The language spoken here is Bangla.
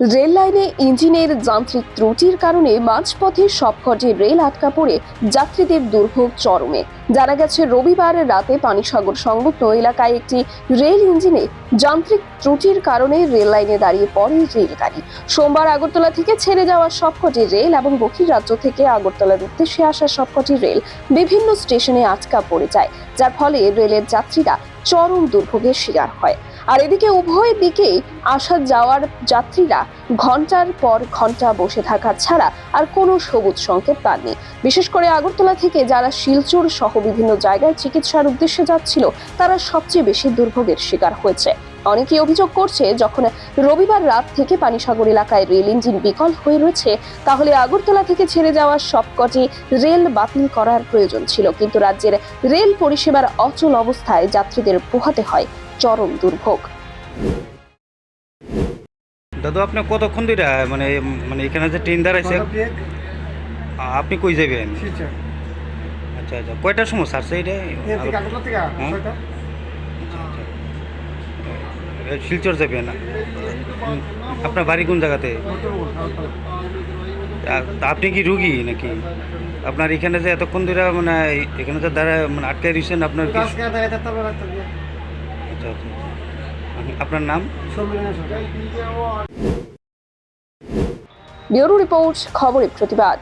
রেল লাইনে ইঞ্জিনের যান্ত্রিক ত্রুটির কারণে মাঝপথে সবকটি রেল আটকা পড়ে যাত্রীদের দুর্ভোগ চরমে। জানা গেছে, রবিবার রাতে পানিসাগর সংলগ্ন এলাকায় একটি রেল ইঞ্জিনে যান্ত্রিক ত্রুটির কারণে রেল লাইনে দাঁড়িয়ে পড়ে রেলগাড়ি। সোমবার আগরতলা থেকে ছেড়ে যাওয়া সবকটি রেল এবং বহিরাজ্য থেকে আগরতলার উদ্দেশ্যে আসা সবকটি রেল বিভিন্ন স্টেশনে আটকা পড়ে যায়, যার ফলে রেলের যাত্রীরা চরম দুর্ভোগের শিকার হয়। আর এদিকে উভয় দিকেই আসা যাওয়ার যাত্রীরা ঘণ্টার পর ঘণ্টা বসে থাকা ছাড়া আর কোনো সবুজ সংকেত পাননি। বিশেষ করে আগরতলা থেকে যারা শিলচর সহ বিভিন্ন জায়গায় চিকিৎসার উদ্দেশ্যে যাচ্ছিল তারা সবচেয়ে বেশি দুর্ভোগের শিকার হয়েছে। অনেকেই অভিযোগ করছে যখন রবিবার রাত থেকে পানিসাগর এলাকায় রেল ইঞ্জিন বিকল হয়ে রয়েছে তাহলে আগরতলা থেকে ছেড়ে যাওয়া সবকটি রেল বাতিল করার প্রয়োজন ছিল। কিন্তু রাজ্যের রেল পরিষেবার অচল অবস্থায় যাত্রীদের পোহাতে হয় চরম দুর্ভোগ। দাদু আপনি কতক্ষণ ধরে মানে মানে এখানে যে ট্রেন দাঁড়াইছে? আপনি কই যাবেন? আচ্ছা আচ্ছা। কয়টার সময় ছাড়ছে এটা হ্যাঁ? আচ্ছা, আচ্ছা। শিলচর যাবেন আপনার বাড়ি কোন জায়গাতে? তা আপনি কি রুগী নাকি? আপনার এখানে যে এতক্ষণ ধরে মানে এখানে যে দাঁড়ায় মানে আটকে দিয়েছেন আপনার কি? আচ্ছা আচ্ছা আচ্ছা। আপনার নাম? ব্যুরো রিপোর্ট খবরের প্রতিবাদ।